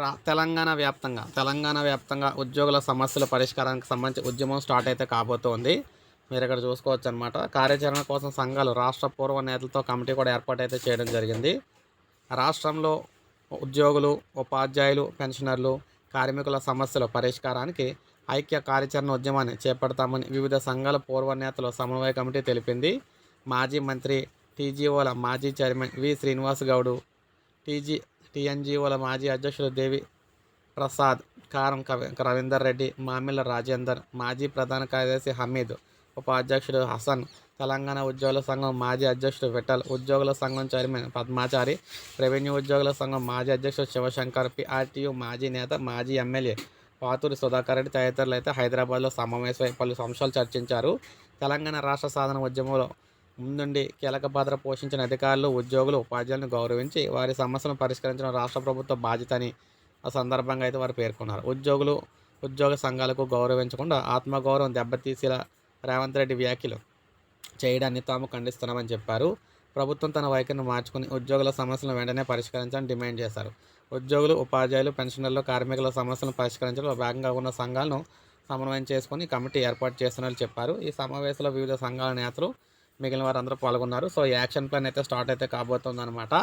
రా తెలంగాణ వ్యాప్తంగా తెలంగాణ వ్యాప్తంగా ఉద్యోగుల సమస్యల పరిష్కారానికి సంబంధించి ఉద్యమం స్టార్ట్ అయితే కాబోతోంది. మీరు ఇక్కడ చూసుకోవచ్చు అనమాట కార్యాచరణ కోసం సంఘాలు రాష్ట్ర పూర్వ నేతలతో కమిటీ కూడా ఏర్పాటు అయితే చేయడం జరిగింది. రాష్ట్రంలో ఉద్యోగులు ఉపాధ్యాయులు పెన్షనర్లు కార్మికుల సమస్యల పరిష్కారానికి ఐక్య కార్యాచరణ ఉద్యమాన్ని చేపడతామని వివిధ సంఘాల పూర్వ నేతలు సమన్వయ కమిటీ తెలిపింది. మాజీ మంత్రి టీజీఓల మాజీ chairman V Srinivas Goud TG టీఎన్జీఓల మాజీ అధ్యక్షులు దేవి ప్రసాద్ కారం కవి రవీందర్ రెడ్డి మామిల రాజేందర్ మాజీ ప్రధాన కార్యదర్శి హమీద్ ఉపాధ్యక్షుడు హసన్ తెలంగాణ ఉద్యోగుల సంఘం మాజీ అధ్యక్షుడు విఠల్ ఉద్యోగుల సంఘం చైర్మన్ పద్మాచారి రెవెన్యూ ఉద్యోగుల సంఘం మాజీ అధ్యక్షుడు శివశంకర్ పిఆర్టీయు మాజీ నేత మాజీ ఎమ్మెల్యే పాతూరి సుధాకర్ రెడ్డి తదితరులు అయితే హైదరాబాద్లో సమావేశమై పలు అంశాలు చర్చించారు. తెలంగాణ రాష్ట్ర సాధన ఉద్యమంలో ముందుండి కీలక పాత్ర పోషించిన అధికారులు ఉద్యోగులు ఉపాధ్యాయులను గౌరవించి వారి సమస్యలను పరిష్కరించడం రాష్ట్ర ప్రభుత్వ బాధ్యత అని ఆ సందర్భంగా అయితే వారు పేర్కొన్నారు. ఉద్యోగులు ఉద్యోగ సంఘాలకు గౌరవించకుండా ఆత్మగౌరవం దెబ్బతీసేలా రేవంత్ రెడ్డి వ్యాఖ్యలు చేయడాన్ని తాము ఖండిస్తున్నామని చెప్పారు. ప్రభుత్వం తన వైఖరిని మార్చుకుని ఉద్యోగుల సమస్యలను వెంటనే పరిష్కరించాలని డిమాండ్ చేశారు. ఉద్యోగులు ఉపాధ్యాయులు పెన్షనర్లు కార్మికుల సమస్యలను పరిష్కరించడంలో భాగంగా ఉన్న సంఘాలను సమన్వయం చేసుకుని కమిటీ ఏర్పాటు చేస్తున్నట్లు చెప్పారు. ఈ సమావేశంలో వివిధ సంఘాల నేతలు మిగిలిన వారందరూ పాల్గొన్నారు. సో ఈ యాక్షన్ ప్లాన్ అయితే స్టార్ట్ అయితే కాబోతుంది అనమాట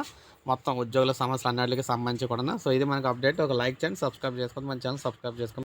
మొత్తం ఉద్యోగుల సమస్యలు అన్నిటికి సంబంధించి కూడా సో ఇది మనకు అప్డేట్. ఒక లైక్ చేయండి సబ్స్క్రైబ్ చేసుకోండి. మన ఛానల్ సబ్స్క్రైబ్ చేసుకోండి.